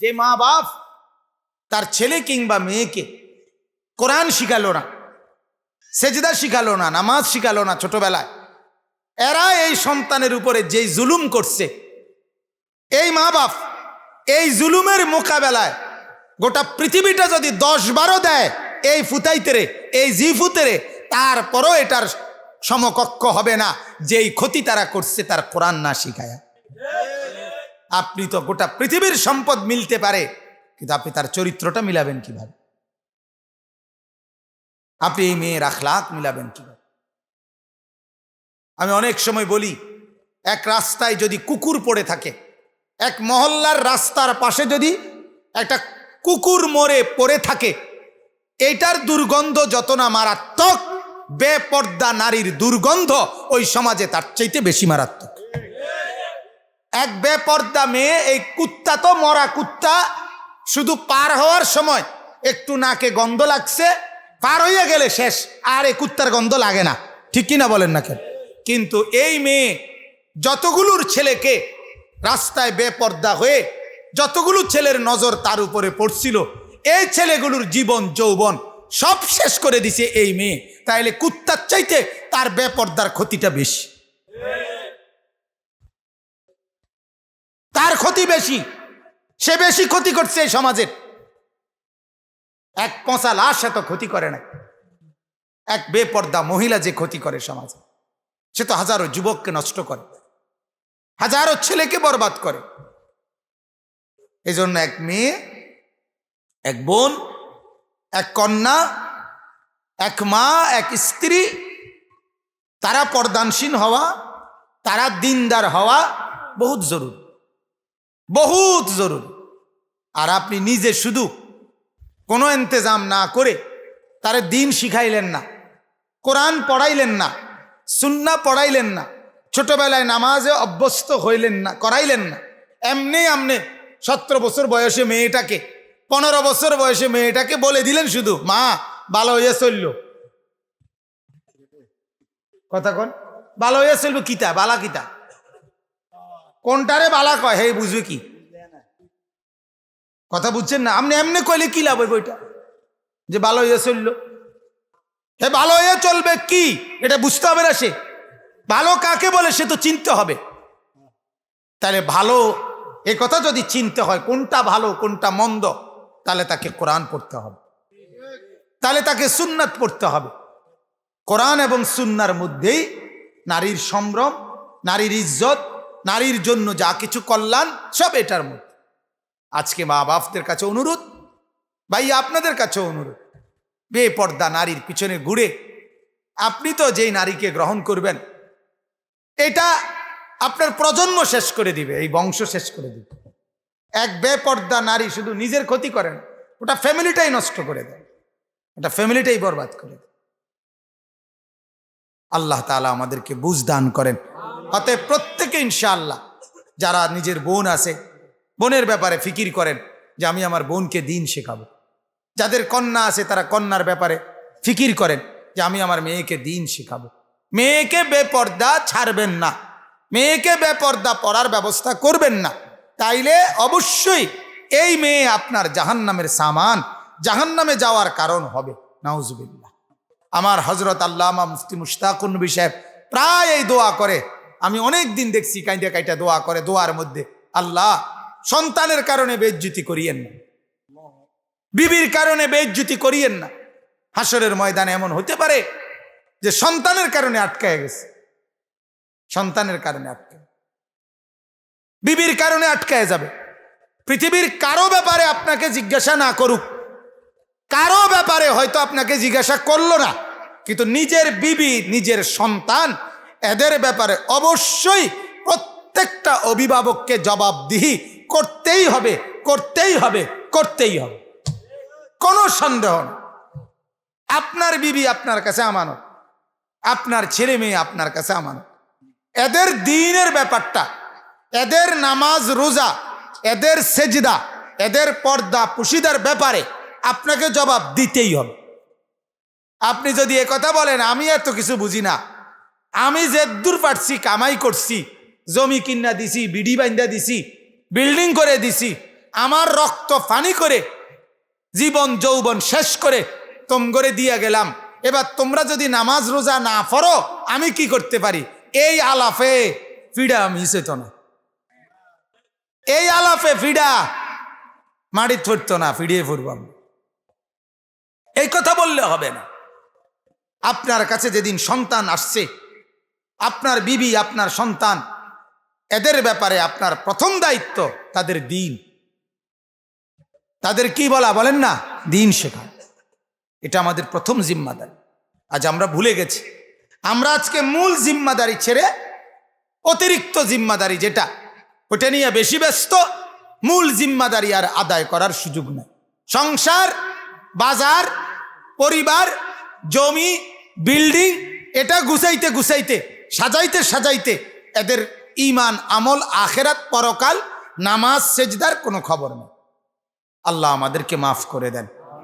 যে মা বাপ তার ছেলে কিংবা মেয়েকে কোরআন শিখালো না, সেজদা শিখালো না, নামাজ শিখালো না ছোটবেলায়, এরা এই সন্তানের উপরে যেই জুলুম করছে, এই মা বাপ এই জুলুমের মোকাবেলায় গোটা পৃথিবীটা যদি দশ বারো দেয় এই ফুতাইতেরে, এই জি ফুতেরে, তারপরও এটার সমকক্ষ হবে না, যেই ক্ষতি তারা করছে তার কোরআন না শিখায়। আপনি তো গোটা পৃথিবীর সম্পদ মিলতে পারে, কিন্তু আপনি তার চরিত্রটা মিলাবেন কীভাবে? আপনি এই মেয়ের আখলাক মিলাবেন কীভাবে? আমি অনেক সময় বলি, এক রাস্তায় যদি কুকুর পড়ে থাকে, এক মহল্লার রাস্তার পাশে যদি একটা কুকুর মরে পড়ে থাকে, এটার দুর্গন্ধ যত না মারাত্মক, বেপর্দা নারীর দুর্গন্ধ ওই সমাজে তার চাইতে বেশি মারাত্মক। এক বেপর্দা মেয়ে, এই কুত্তা তো মরা কুত্তা, শুধু পার হওয়ার সময় একটু নাকে গন্ধ লাগছে, পার হইয়া গেলে শেষ, আর এই কুত্তার গন্ধ লাগে না। ঠিক কিনা বলেন না কেন? কিন্তু এই মেয়ে যতগুলোর ছেলেকে রাস্তায় বেপর্দা হয়ে যতগুলো ছেলের নজর তার উপরে পড়ছিল, এই ছেলেগুলোর জীবন, যৌবন সব শেষ করে দিছে এই মেয়ে। তাইলে কুত্তার চাইতে তার বেপর্দার ক্ষতিটা বেশি। তার ক্ষতি বেশি। সে বেশি ক্ষতি করছে এই সমাজের। এক পচা লাশ এত ক্ষতি করে না এক বেপর্দা মহিলা যে ক্ষতি করে সমাজে, সে তো হাজারো যুবককে নষ্ট করে, হাজারো ছেলেকে বরবাদ করে। এই জন্য এক মেয়ে, এক বোন, এক কন্যা, এক মা, এক স্ত্রী, তারা পর্দানসীন হওয়া, তারা দিনদার হওয়া বহুত জরুরি। বহুত জরুরি। আর আপনি নিজে শুধু কোনো ইন্তজাম না করে তারে দিন শিখাইলেন না, কোরআন পড়াইলেন না, সুন্না পড়াইলেন না, ছোটবেলায় নামাজে অভ্যস্ত হইলেন না, করাইলেন না, এমনি আমনে সতেরো বছর বয়সে মেয়েটাকে, পনেরো বছর বয়সে মেয়েটাকে বলে দিলেন শুধু, মা, ভালো হইয়া চলল। কথা কন? ভালো হইয়া চলবে কিতা? বালা কিতা? কোনটারে বালা কয়? হে বুঝবে কি? কথা বুঝছেন না? আপনি এমনি কইলে কি লাভ হইব ওইটা যে ভালো হইয়া চলল। হে ভালো হয়ে চলবে কি? এটা বুঝতে হবে না সে। ভালো কাকে বলে সে তো চিনতে হবে। তাহলে ভালো, এ কথা যদি চিনতে হয়, কোনটা ভালো, কোনটা মন্দ, তাহলে তাকে কোরআন পড়তে হবে। তাহলে তাকে সুন্নাত পড়তে হবে। কোরআন এবং সুন্নার মধ্যেই নারীর সম্ভ্রম, নারীর ইজ্জত নারীর জন্য যা কিছু কল্যাণ, সব এটার মধ্যে। আজকে মা বাপদের কাছে অনুরোধ, ভাই আপনাদের কাছে অনুরোধ। বেপর্দা নারীর পিছনে ঘুরে, আপনি তো যেই নারীকে গ্রহণ করবেন, এটা আপনার প্রজন্ম শেষ করে দিবে, এই বংশ শেষ করে দিবে। এক বেপর্দা নারী শুধু নিজের ক্ষতি করেন ওটা ফ্যামিলিটাই নষ্ট করে দেয়। ওটা ফ্যামিলিটাই বরবাদ করে দেয়। আল্লাহ তালা আমাদেরকে বুঝ দান করেন। অতএব প্রত্যেকে ইনশাআল্লাহ, যারা নিজের বোন আছে, বোনের ব্যাপারে ফিকির করেন যে আমি আমার বোনকে দিন শেখাবো। যাদের কন্যা আছে তারা কন্যার ব্যাপারে ফিকির করেন যে আমি আমার মেয়েকে দিন শেখাবো। মেয়েকে বেপর্দা ছাড়বেন না। মেয়েকে বেপর্দা পড়ার ব্যবস্থা করবেন না। তাইলে অবশ্যই এই মেয়ে আপনার জাহান্নামের সামান, জাহান্নামে যাওয়ার কারণ হবে। নাউজুবিল্লাহ। আমার হজরত আল্লামা মুফতি মুশতাকুন নবী সাহেব প্রায় এই দোয়া করে আমি অনেক দিন দেখছি কাইটা কাইটা দোয়া করে, দোয়ার মধ্যে। আল্লাহ, সন্তানের কারণে বেজ্জুতি করিয়েন না। বিবির কারণে বেজ্জুতি করিয়েন না। হাসরের ময়দানে এমন হতে পারে যে সন্তানের কারণে আটকায় গেছে। সন্তানের কারণে আটকে বিবির কারণে আটকায় যাবে। পৃথিবীর কারও ব্যাপারে আপনাকে জিজ্ঞাসা না করুক। কারও ব্যাপারে হয়তো আপনাকে জিজ্ঞাসা করল না। কিন্তু নিজের বিবি, নিজের সন্তান এদের ব্যাপারে অবশ্যই প্রত্যেকটা অভিভাবককে জবাবদিহি করতেই হবে করতেই হবে করতেই হবে। কোনো সন্দেহ আপনার বিবি আপনার কাছে আমানত, আপনার ছেলে মেয়ে আপনার কাছে আমানত। এদের দিনের ব্যাপারটা, এদের নামাজ রোজা, এদের সেজদা, এদের পর্দা পুশিদার ব্যাপারে আপনাকে জবাব দিতেই হবে। আপনি যদি কথা বলেন, আমি এত কিছু বুঝি না। আমি যে দূর পারছি, কামাই করছি, জমি কিনা দিছি, বিডি বাইন্দা দিছি, বিল্ডিং করে দিছি, আমার রক্ত ফানি করে, জীবন যৌবন শেষ করে তোমগরে দিয়ে গেলাম। এবার তোমরা যদি নামাজ রোজা না পড়ো, আমি কি করতে পারি? এই আলাফে ফিডা আমি হইত না। এই আলাফে ফিডা মাটি থরতো না, ফিরিয়ে ফুরবাম এই কথা বললে হবে না। আপনার কাছে যেদিন সন্তান আসছে আপনার বিবি, আপনার সন্তান, এদের ব্যাপারে আপনার প্রথম দায়িত্ব তাদের দিন। তাদের কি বলা বলেন না? দিন শেখা। এটা আমাদের প্রথম জিম্মাদারি। আজ আমরা ভুলে গেছি। আমরা আজকে মূল জিম্মাদারি ছেড়ে অতিরিক্ত জিম্মাদারি যেটা, ওটা নিয়ে বেশি ব্যস্ত, মূল জিম্মাদারি আর আদায় করার সুযোগ নেই। সংসার, বাজার, পরিবার, জমি, বিল্ডিং, এটা গুছাইতে গুছাইতে সাজাইতে সাজাইতে এদের ইমান আমল, আখেরাত, পরকাল, নামাজ, সেজদার কোনো খবর নেই। আল্লাহ আমাদেরকে মাফ করে দেন।